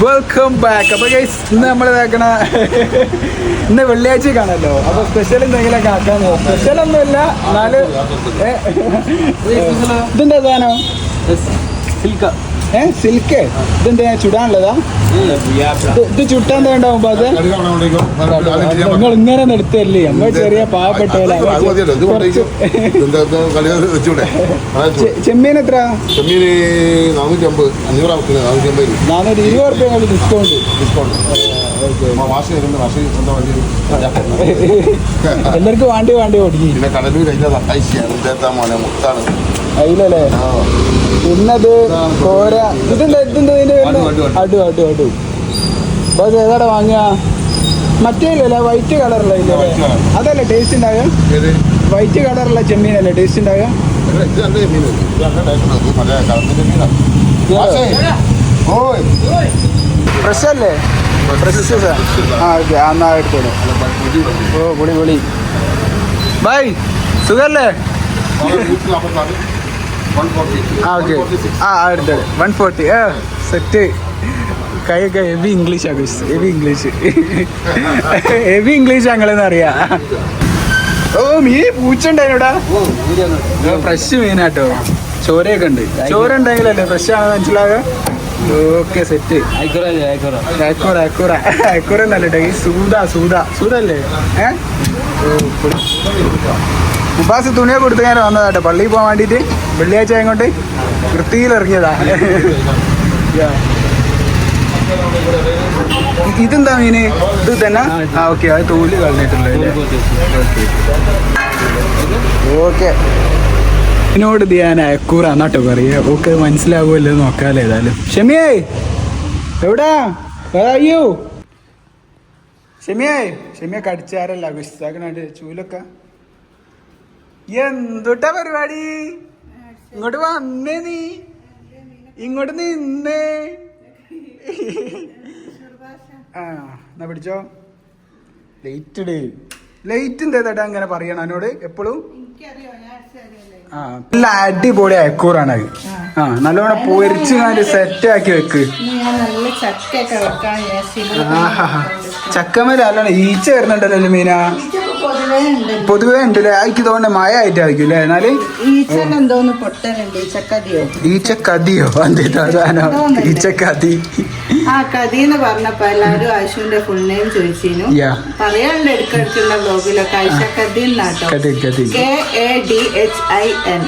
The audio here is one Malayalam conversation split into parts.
വെൽക്കം ബാക്ക് അപ്പൊ ഗൈസ് ഇന്ന് നമ്മൾ ഇതാക്കണ ഇന്ന് വെള്ളിയാഴ്ച കാണല്ലോ അപ്പൊ സ്പെഷ്യൽ എന്തെങ്കിലും ആക്കാൻ സ്പെഷ്യൽ ഒന്നുമില്ല. എന്നാൽ ഇതിന്റെ സാധനം? ഏ? സിൽക്ക്. ഇതെന്താ ചുടാനുള്ളതാ? ഇത് ചുട്ടാൻ വേണ്ടാവും അത്? നിങ്ങൾ ഇങ്ങനെ നിർത്തല്ലേ? നമ്മൾ ചെറിയ പാവപ്പെട്ടവരാ. ചെമ്മീൻ എത്ര ചെമ്മീൻ നാനൂറ്റി അമ്പത് അഞ്ഞൂറാ ഇരുപത് റുപ്യ ഡിസ്കൗണ്ട് ഡിസ്കൗണ്ട് എല്ലാവർക്കും വാണ്ടി വാണ്ടി ഓടിക്കും. പിന്നെ കടലൂർ അതിന്റെ മോനെ? മുത്താണ്. അതിലല്ലേ? പിന്നത് കോര ഇതുണ്ട്. ഇതെന്താ ഇതിന്റെ? അടു, അടു, അടു. അപ്പൊ അത് ഏതാടാ വാങ്ങുക? മറ്റേ ഇല്ലല്ലേ വൈറ്റ് കളറുള്ള ഇല്ലേ അതല്ലേ ടേസ്റ്റ് ഉണ്ടാകുക വൈറ്റ് കളറുള്ള ചെമ്മീനല്ലേ ടേസ്റ്റ് ഉണ്ടാകുക കളറിന്റെ മീനാണ് ഫ്രഷ് അല്ലേ? ഫ്രഷ് ആ ഓക്കെ എന്നാ എടുത്തോളൂ. ഓ പൊളി പൊളി. ബൈ സുഖല്ലേ? ആ ഓക്കെ ആ എടുത്തോളൂ വൺ ഫോർട്ടി ആ സെറ്റ് കൈയൊക്കെ ഹെവി ഇംഗ്ലീഷ് ആഘോഷ ഹെവി ഇംഗ്ലീഷ് ഹെവി ഇംഗ്ലീഷ് ഞങ്ങളെന്ന് അറിയാം. ഓ മീൻ പൂച്ച ഉണ്ടായിനോടാ? ഫ്രഷ് മീനാട്ടോ. ചോരയൊക്കെ ഉണ്ട്. ചോര ഉണ്ടെങ്കിലല്ലേ ഫ്രഷ് ആണെന്ന് മനസ്സിലാകുക ഓക്കെ സെറ്റ് അയക്കൂറ അയക്കൂറ അയക്കൂറ എന്നല്ല സൂത സൂത. സൂതല്ലേ ഏ? മുബാസ് തുണിയെ കൊടുത്ത് ഞാൻ വന്നതാട്ടോ. പള്ളിയിൽ പോകാൻ വേണ്ടിയിട്ട് വെള്ളിയാഴ്ച ആയതുകൊണ്ട് വൃത്തിയിൽ ഇറങ്ങിയതാ. Yeah. ഇ- ഇതെന്താ മീന്? ഇത് തന്നെ ആ ഓക്കെ. അത് തോൽ കളഞ്ഞിട്ടുള്ളത് ഓക്കെ. ഇതിനോട് ധ്യാന അയക്കൂറ പറയുക പറയാ. ഓക്കെ മനസ്സിലാവുമല്ലോ നോക്കാലോ ഏതായാലും. ഷമിയേ എവിടാ? അയ്യോ ഷമിയേ ഷമിയ കടിച്ചാരല്ല വിശാഖനായിട്ട് ചൂലൊക്കെ. എന്തുട്ടാ പരിപാടി? ഇങ്ങോട്ട് വന്നേ നീ. ഇങ്ങോട്ട് നിന്നേ. ആ എന്നാ പിടിച്ചോ. ലേറ്റ് ഡേ ലേറ്റ് എന്തേതായിട്ട് അങ്ങനെ പറയണം എന്നോട് എപ്പോഴും? ആ നല്ല അടിപൊളി അയക്കൂറാണ് അത്. ആ നല്ലോണം പൊരിച്ച് കണ്ട് സെറ്റ് ആക്കി വെക്ക് ചക്കമേല അല്ലാണ് ഈച്ച വരുന്നുണ്ടല്ലോ മീനാ പൊതുവേ ഉണ്ട് അല്ലേ ആയിക്ക് തോന്നുന്നത് മഴ ആയിട്ടായിരിക്കും അല്ലേ? എന്നാൽ പൊട്ടലുണ്ട്? ഈച്ചക്കതിയോ? ഈച്ചക്കതിയോ? സാധനം. ഈച്ചക്കതി. ആ കതി എന്ന് പറഞ്ഞപ്പോ എല്ലാവരും ആശുവിന്റെ ഫുൾ നെയിം ചോദിച്ചിരുന്നു. പറയാണ്ട് എടുക്കെടുക്കുന്ന ബ്ലോഗിലൊക്കെ ആയിഷക്കതി എന്നാട്ടോ. കതി കതി. K A D H I N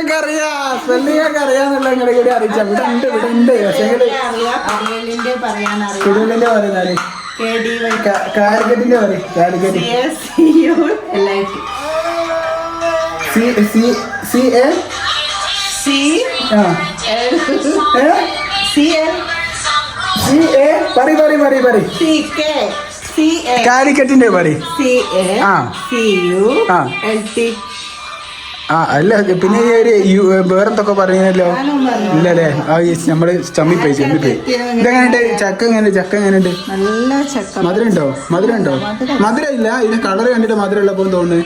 ഒക്കെ അറിയാ. ഒക്കെ അറിയാന്നുള്ള കൂടി അറിയിച്ച. ഇവിടെ ഉണ്ട് ഇവിടെ ഉണ്ട് പക്ഷേ പറയാനറിയാം കെ ഡി വൈ കാലിക്കറ്റിന്റെ പറയും Calicut C U L I T C C C A C ആ. L? C L C A പറി പറി പറി പറി സി കെ സി എ കാലിക്കറ്റിന്റെ പറി സി എ ആ. സി യു ആ. എൽ ടി ആ അല്ല പിന്നെ ഈ ഒരു വേറെന്തൊക്കെ പറഞ്ഞല്ലോ. ഇല്ലല്ലേ? ആ നമ്മൾ ചമ്മിപ്പോയി ചമ്മിപ്പോയി ഇതെങ്ങനെയുണ്ട്? ചക്ക എങ്ങനെ ചക്ക എങ്ങനെയുണ്ട്? മധുരം ഉണ്ടോ മധുരം ഉണ്ടോ മധുരം ഇല്ല ഇതിന് കളർ കണ്ടിട്ട് മധുരം ഉള്ളപ്പോ തോന്നുന്നു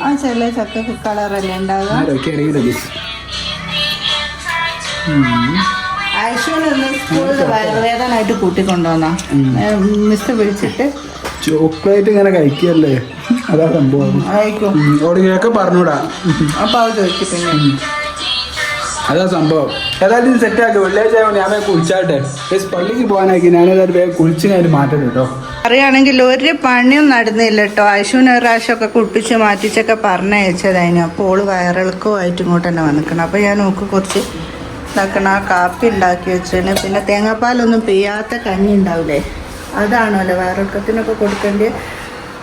വയറുവേദനായിട്ട് കൂട്ടിക്കൊണ്ടുവന്ന. മിസ് വിളിച്ചിട്ട്. ചോക്ലേറ്റ് ഇങ്ങനെ കഴിക്കല്ലേ? അതാ സംഭവം. അയക്കും ഓടിയൊക്കെ പറഞ്ഞൂടാ. അപ്പൊ അത് ചോദിക്കും പിന്നെ അതാ സംഭവം. ഏതായാലും സെറ്റ് ആക്കി. വെള്ളിയാഴ്ച ആയതുകൊണ്ട് ഞാൻ കുളിച്ചാട്ടെ. പള്ളിക്ക് പോകാനാക്കി ഞാൻ ഏതായാലും വേഗം കുളിച്ച് ഞാൻ മാറ്റം കേട്ടോ അറിയാണെങ്കിൽ ഒരു പണിയും നടന്നില്ല കേട്ടോ അശുവിന് ഒരു പ്രാവശ്യമൊക്കെ കുളിപ്പിച്ച് മാറ്റിച്ചൊക്കെ പറഞ്ഞയച്ചതായിരുന്നു അപ്പോൾ ഓൾ വയറിളക്കമായിട്ട് ഇങ്ങോട്ട് തന്നെ വന്നിക്കണം. അപ്പോൾ ഞാൻ നോക്ക് കുറച്ച് ഇതാക്കണം. ആ കാപ്പി ഉണ്ടാക്കി വെച്ചിട്ടുണ്ട് പിന്നെ തേങ്ങാപ്പാലൊന്നും പെയ്യാത്ത കഞ്ഞി ഉണ്ടാവില്ലേ അതാണല്ലോ വയറിളക്കത്തിനൊക്കെ കൊടുക്കേണ്ടത്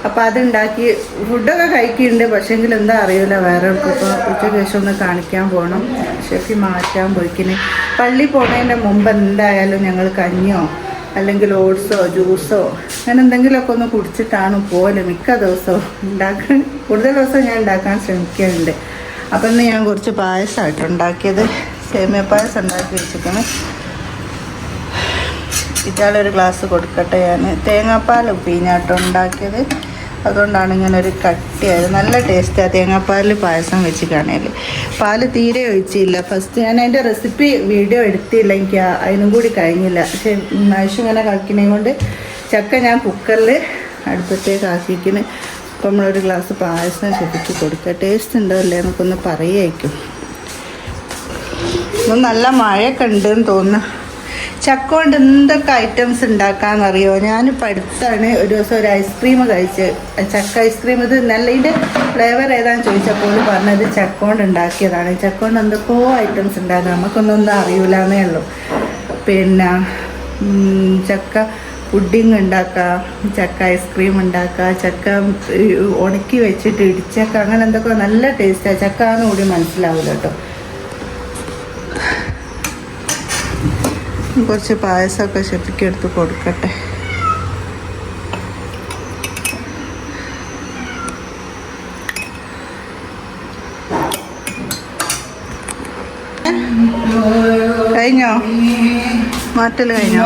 അപ്പോൾ അതുണ്ടാക്കി ഫുഡൊക്കെ കഴിക്കുന്നുണ്ട് പക്ഷേങ്കിൽ എന്താ അറിയില്ല വേറെ ഇപ്പോൾ ഉച്ചയ്ക്ക് ശേഷം ഒന്ന് കാണിക്കാൻ പോകണം ഷെഫി മാറ്റാൻ പോയിക്കിന്. പള്ളി പോണതിന്റെ മുമ്പ് എന്തായാലും ഞങ്ങൾ കഞ്ഞിയോ അല്ലെങ്കിൽ ഓട്സോ ജ്യൂസോ അങ്ങനെ എന്തെങ്കിലുമൊക്കെ ഒന്ന് കുടിച്ചിട്ടാണ് പോലെ മിക്ക ദിവസവും ഉണ്ടാക്കാൻ കൂടുതൽ ദിവസം ഞാൻ ഉണ്ടാക്കാൻ ശ്രമിക്കുന്നുണ്ട് അപ്പം ഇന്ന് ഞാൻ കുറച്ച് പായസമായിട്ട് ഉണ്ടാക്കിയത്. സേമിയ പായസം ഉണ്ടാക്കി വെച്ചിരിക്കുന്നു ഇറ്റാളൊരു ഗ്ലാസ് കൊടുക്കട്ടെ ഞാൻ തേങ്ങാപ്പാൽ ഉപ്പീഞ്ഞാട്ടോ ഉണ്ടാക്കിയത്. അതുകൊണ്ടാണ് ഇങ്ങനെ ഒരു കട്ടിയായത്. നല്ല ടേസ്റ്റാണ് തേങ്ങാപ്പാലിൽ പായസം വെച്ച് കാണാൻ പാൽ തീരെ ഒഴിച്ചില്ല. ഫസ്റ്റ് ഞാൻ അതിന്റെ റെസിപ്പി വീഡിയോ എടുത്തില്ല. എനിക്ക് അതിനും കൂടി കഴിഞ്ഞില്ല. പക്ഷേ മനുഷ്യ ഇങ്ങനെ കളിക്കണേ കൊണ്ട് ചക്ക ഞാൻ കുക്കറിൽ അടുപ്പത്തേക്ക് ആക്കിക്കിന് അപ്പം നമ്മളൊരു ഗ്ലാസ് പായസം ചെപ്പിച്ച് കൊടുക്കുക ടേസ്റ്റ് ഉണ്ടോ അല്ലേ നമുക്കൊന്ന് പറയായിരിക്കും നല്ല മഴയൊക്കെ ഉണ്ടെന്ന് തോന്നുന്നു. ചക്ക കൊണ്ട് എന്തൊക്കെ ഐറ്റംസ് ഉണ്ടാക്കാന്നറിയോ? ഞാനിപ്പോൾ അടുത്താണ് ഒരു ദിവസം ഒരു ഐസ്ക്രീം കഴിച്ച്. ചക്ക ഐസ്ക്രീം ഇത് നല്ല ഇതിന്റെ ഫ്ലേവർ ഏതാന്ന് ചോദിച്ചപ്പോൾ പറഞ്ഞത് ചക്ക കൊണ്ട് ഉണ്ടാക്കിയതാണ്. ചക്ക കൊണ്ട് എന്തൊക്കെയോ ഐറ്റംസ് ഉണ്ടായത് നമുക്കൊന്നും അറിയൂല എന്നേ ഉള്ളൂ. പിന്നെ ചക്ക പുഡിങ് ഉണ്ടാക്കാം ചക്ക ഐസ്ക്രീം ഉണ്ടാക്കാം ചക്ക ഉണക്കി വെച്ചിട്ട് ഇടിച്ചക്ക അങ്ങനെ എന്തൊക്കെ നല്ല ടേസ്റ്റാണ് ചക്ക എന്ന് കൂടി മനസ്സിലാവില്ല കേട്ടോ കുറച്ച് പായസമൊക്കെ ഷെഫിക്ക് എടുത്ത് കൊടുക്കട്ടെ. കഴിഞ്ഞോ? മാറ്റൽ കഴിഞ്ഞോ?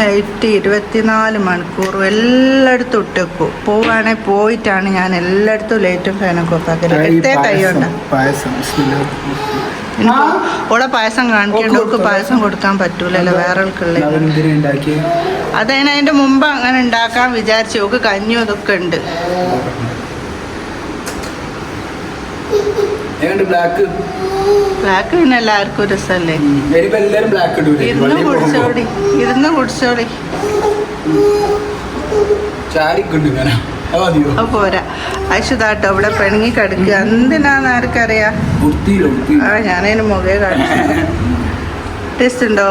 ലൈറ്റ് ഇരുപത്തിനാല് മണിക്കൂറും എല്ലായിടത്തും ഇട്ടേക്കും. പോവാണെ പോയിട്ടാണ് ഞാൻ എല്ലായിടത്തും ലൈറ്റും ഫാനൊക്കെ ഓഫാക്കൽ. എത്തേ കൈയുണ്ട. ഓളെ പായസം കാണിക്കേണ്ട ഓൾക്ക് പായസം കൊടുക്കാൻ പറ്റൂലല്ലോ വേറെ ആൾക്കുള്ള? അതതിന് അതിന്റെ മുമ്പ് അങ്ങനെ ഉണ്ടാക്കാൻ വിചാരിച്ചു ഓക്ക് കഞ്ഞും ഇതൊക്കെ ഉണ്ട്. ഏതാണ്ട് ബ്ലാക്ക് ബ്ലാക്ക് പിന്നെ എല്ലാവർക്കും രസമല്ലേ? ഇനിയിപ്പോ എല്ലാരും ബ്ലാക്ക് ഇടൂലേ ഇരുന്ന് പള്ളിയിൽ പോകുമ്പോ. കുടിച്ചോടി ഇരുന്ന് കുടിച്ചോടി ചാടിക്കൊണ്ട് ഇങ്ങനെ. അത് മതിയോ? അത് പോരാ. അശുതാട്ടോ ഇവിടെ പിണങ്ങി കിടക്കുക. എന്തിനാന്ന് ആർക്കറിയാ? ആ ഞാനതിന് മുഖേ കാണിച്ചു ടേസ്റ്റ് ഉണ്ടോ?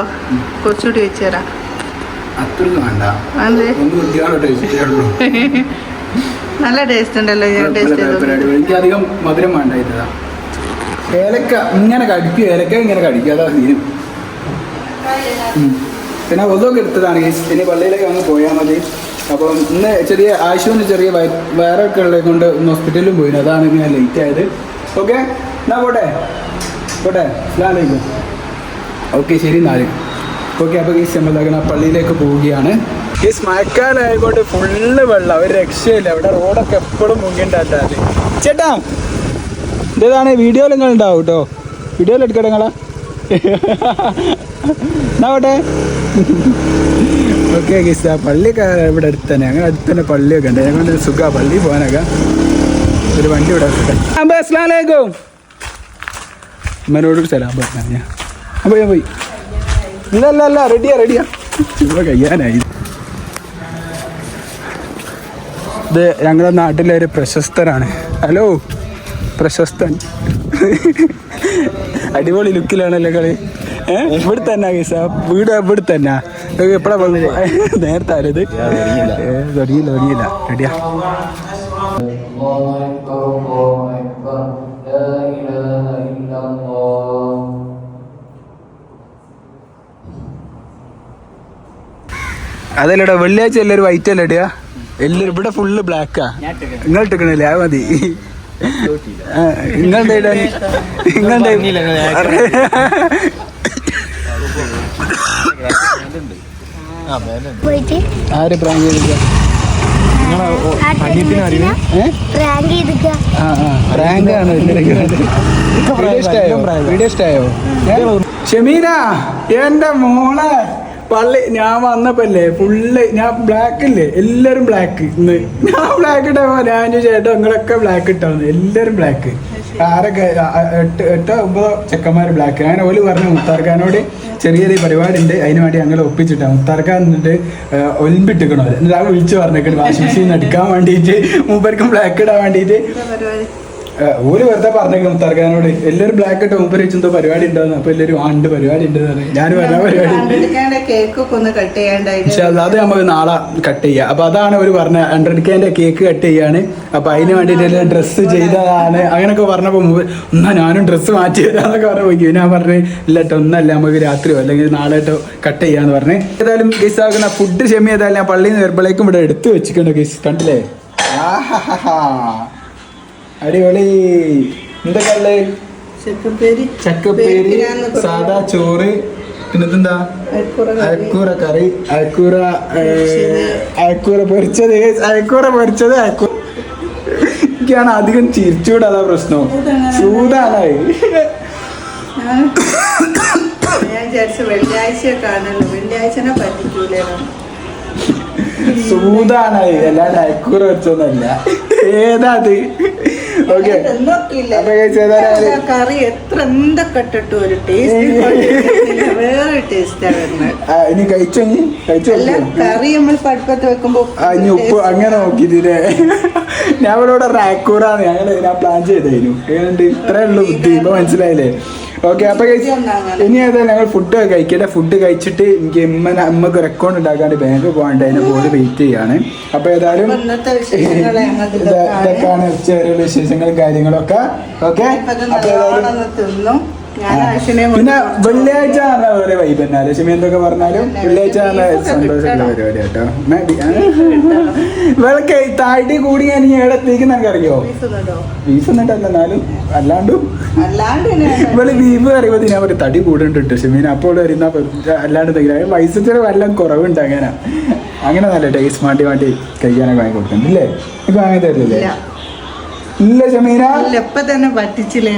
കുറച്ചുകൂടി വെച്ച് തരാം. നല്ല ടേസ്റ്റ് ഉണ്ടല്ലോ ഞാൻ ടേസ്റ്റ് ചെയ്തു. അധികം മധുരം വേണ്ട ഇതാ ഏലക്ക ഇങ്ങനെ കടിക്കും ഏലക്ക ഇങ്ങനെ കടിക്കും അതാ ഉം. പിന്നെ ഒതൊക്കെ എടുത്തതാണ് ഈ ഇനി പള്ളിയിലേക്ക് അങ്ങ് പോയാൽ മതി. അപ്പം ഇന്ന് ചെറിയ ആശുവിന് ചെറിയ വയ- വയറൊക്കെ ഉള്ളത് കൊണ്ട് ഒന്ന് ഹോസ്പിറ്റലിലും പോയി അതാണ് ഞാൻ ലേറ്റ് ആയത്. ഓക്കെ എന്നാ പോട്ടെ? പോട്ടെ? സ്ലാലേക്കും ഓക്കെ ശരി നാല് ഓക്കെ അപ്പോൾ ഈ നമ്മളാക്കണ പള്ളിയിലേക്ക് പോവുകയാണ്. ഈ മഴക്കാലമായതുകൊണ്ട് ഫുള്ള് വെള്ളം. ഒരു രക്ഷയില്ല. ഇവിടെ റോഡൊക്കെ എപ്പോഴും മുങ്ങിണ്ടാറ്റാൽ ചേട്ടാ ഇതേതാണ് വീഡിയോയിൽ നിങ്ങൾ ഉണ്ടാവും കേട്ടോ വീഡിയോയിൽ എടുക്കട്ടെ നിങ്ങളാ എന്നാവട്ടെ ഓക്കെ ഗീസ് പള്ളിയൊക്കെ ഇവിടെ അടുത്ത് തന്നെ അങ്ങനെ അടുത്ത് തന്നെ പള്ളിയൊക്കെ ഉണ്ട്. ഞങ്ങൾ സുഖ. പള്ളി പോകാനൊക്കെ ഒരു വണ്ടി ഇവിടെ അമ്പ അസ്ലാലേക്കും അമ്മനോട് സലാം പറഞ്ഞ ഞാൻ അപ്പോൾ ഞാൻ പോയി. ഇല്ല അല്ല അല്ല റെഡിയാ റെഡിയാ ചുമ്മാ കഴിയാനായി. ഇത് ഞങ്ങളുടെ നാട്ടിലെ ഒരു പ്രശസ്തരാണ്. ഹലോ. പ്രശസ്തൻ. അടിപൊളി ലുക്കിലാണല്ലേ കളി. ഏഹ് ഇവിടെ തന്നെ ഗീസ വീട് ഇവിടെ തന്നെ എപ്പോഴാ നേരത്തെ ആരത്? തുടങ്ങിയില്ല തുടങ്ങിയില്ല റെഡിയാ. അതല്ലടാ വെള്ളിയാഴ്ച എല്ലാവരും വൈറ്റ് അല്ലേ ഇടുക? എല്ലാവരും ഇവിടെ ഫുള്ള് ബ്ലാക്കാ നിങ്ങൾ ഇട്ടിക്കണില്ലേ? അത് മതി. നിങ്ങളുടെ നിങ്ങളുടെ പോയിട്ട് ആര് പ്രാങ്ക് പ്രാങ്ക് ആണ്. വീഡിയോ ഇഷ്ടമായോ? ഷമീന എന്റെ മോളെ. പള്ളി ഞാൻ വന്നപ്പല്ലേ ഫുള്ള് ഞാൻ ബ്ലാക്ക് ഇല്ലേ? എല്ലാരും ബ്ലാക്ക് ഇന്ന് ഞാൻ ബ്ലാക്ക് ഇട്ടാ ഞാൻ ചേട്ടാ നിങ്ങളൊക്കെ ബ്ലാക്ക് ഇട്ടാന്ന് എല്ലാരും ബ്ലാക്ക് ആരൊക്കെ എട്ട് എട്ടോ ഒമ്പതോ ചെക്കന്മാർ ബ്ലാക്ക് അങ്ങനെ ഓൽ പറഞ്ഞു മുത്താർഖാനോട് ചെറിയൊരു പരിപാടി ഉണ്ട് അതിന് വേണ്ടി ഞങ്ങൾ ഒപ്പിച്ചിട്ടാ. മുത്താർക്കാൻ എന്നിട്ട് ഒലിമ്പിട്ടിക്കണോ എന്നിട്ട് ആ വിളിച്ചു പറഞ്ഞേക്കണ്. വാഷിംഗ് മെഷീൻ എടുക്കാൻ വേണ്ടിയിട്ട് മൂപ്പർക്കും ബ്ലാക്ക് ഇടാൻ വേണ്ടിയിട്ട് ഓര് വെറുതെ പറഞ്ഞേക്കും മുത്താർക്കാനോട്. എല്ലാവരും ബ്ലാക്ക് ഇട്ട് മുമ്പ് വെച്ച് എന്തോ പരിപാടി ഉണ്ടാവുന്നു അപ്പൊ എല്ലാവരും ആണ്ട് ഉണ്ട് പരിപാടി ഉണ്ട് ഞാൻ വരാൻ പരിപാടി പക്ഷെ അത് നമുക്ക് നാളെ കട്ട് ചെയ്യാം. അപ്പൊ അതാണ് ഒരു പറഞ്ഞ ഹൺഡ്രഡ് കെന്റെ കേക്ക് കട്ട് ചെയ്യാണ്. അപ്പൊ അതിന് വേണ്ടിയിട്ട് ഡ്രസ്സ് ചെയ്തതാണ്. അങ്ങനെയൊക്കെ പറഞ്ഞപ്പോ മുമ്പ് എന്നാ ഞാനും ഡ്രസ്സ് മാറ്റി തരാന്നൊക്കെ പറഞ്ഞു പോയി. ഞാൻ പറഞ്ഞു ഇല്ല കേട്ടോ ഒന്നല്ല നമുക്ക് രാത്രിയോ അല്ലെങ്കിൽ നാളെ കേട്ടോ കട്ട് ചെയ്യാന്ന് പറഞ്ഞ്. ഏതായാലും ഗീസ് ആക്കുന്ന ഫുഡ് ക്ഷമ ഏതായാലും ഞാൻ പള്ളിയിൽ നിന്ന് വരുമ്പോഴേക്കും ഇവിടെ എടുത്തു വെച്ചിട്ടുണ്ട് ഗീസ് കണ്ടില്ലേ? ആഹാ അടിപൊളി. എന്തൊക്കെ ഉള്ളത് ചക്കപ്പേരി. സാദാ ചോറ് പിന്നെന്താ അയക്കൂറ കറി. അയക്കൂറ കറി അയക്കൂറ പൊരിച്ചത് അയക്കൂറ പൊരിച്ചത് അയക്കൂറ എനിക്കാണ് അധികം ചിരിച്ചുകൂടാ പ്രശ്നം. പറ്റിക്കൂലോ സൂതാണായി അല്ലാണ്ട് അയക്കൂറ വെച്ചൊന്നല്ല ഏതാ അത് ഓക്കെ കറി. എത്ര എന്തൊക്കെ ഇട്ടിട്ട് ഒരു ടേസ്റ്റ് വേറെ ടേസ്റ്റാ ഇനി കഴിച്ചോ ഇനി? കഴിച്ചോ കറി നമ്മൾ പടുപ്പത്ത് വെക്കുമ്പോ ഇനി ഉപ്പ് അങ്ങനെ നോക്കിട്ടില്ലേ ഞാൻ ഇവിടെ റാക്കൂറാണ് ഞങ്ങൾ ഞാൻ പ്ലാൻ ചെയ്തായിരുന്നു ഏതാണ്ട് ഇത്രേ ഉള്ളൂ ബുദ്ധി. ഇപ്പൊ മനസ്സിലായില്ലേ? ഓക്കെ അപ്പൊ ഇനി അതെ ഞങ്ങൾ ഫുഡ് കഴിക്കട്ടെ ഫുഡ് കഴിച്ചിട്ട് എനിക്ക് അമ്മയ്ക്ക് റെക്കോർഡ് ഉണ്ടാക്കാണ്ട് ബാങ്ക് പോകാണ്ട് അതിനെ പോലെ വെയിറ്റ് ചെയ്യാണ്. അപ്പൊ ഏതായാലും വിശേഷങ്ങൾ ഇതൊക്കെയാണ്. ചെറിയ വിശേഷങ്ങളും കാര്യങ്ങളൊക്കെ. ഓക്കെ ഇപ്പൊ അപ്പൊ ഏതായാലും പിന്നെ വെള്ളിയാഴ്ച വേറെ വൈബ് തന്നെ. ലക്ഷ്മി എന്തൊക്കെ പറഞ്ഞാലും വെള്ളിയാഴ്ച നല്ല സന്തോഷമുള്ള പരിപാടി കേട്ടോ. വിളക്ക് താഴ്ത്തി കൂടി ഞാൻ ഇനി എവിടത്തേക്ക് നമുക്ക് അറിയോ ബീഫ് എന്നിട്ടല്ല എന്നാലും അല്ലാണ്ടും. ഇവൾ ബീഫ് പറയുമ്പോൾ ഞാൻ പറയും തടി കൂടുന്നുണ്ട് ഷെമീൻ അപ്പോൾ വരുന്ന അല്ലാണ്ട് എന്തെങ്കിലും. പൈസത്തിന് വല്ലതും കുറവുണ്ട് അങ്ങനെ. അങ്ങനെ നല്ല ടേസ്റ്റ് മാണ്ടി മാണ്ടി കഴിക്കാനൊക്കെ വാങ്ങി കൊടുക്കുന്നുണ്ട് ഇല്ലേ? ഇപ്പൊ വാങ്ങി തരില്ലേ? ഇല്ല. ജമീന. ഷമീന ഇപ്പൊ തന്നെ പറ്റിച്ചില്ല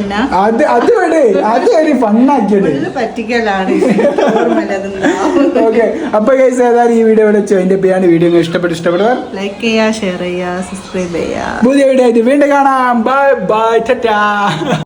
അത് അത് വേണ്ടേ അത് ഒരു ഫണ്ണാക്കിയത് പറ്റിക്കലാണ്. ഓക്കെ അപ്പൊ ഗൈസ് ഏതായാലും ഈ വീഡിയോ ഇവിടെ വെച്ച് അതിന്റെ പേരാണ് വീഡിയോ ഇഷ്ടപ്പെട്ട് ഇഷ്ടപ്പെടുക. ലൈക്ക് ചെയ്യാ ഷെയർ ചെയ്യാ സബ്സ്ക്രൈബ് ചെയ്യാ പുതിയ വീഡിയോ ആയിട്ട് വീണ്ടും കാണാം. Bye bye Tata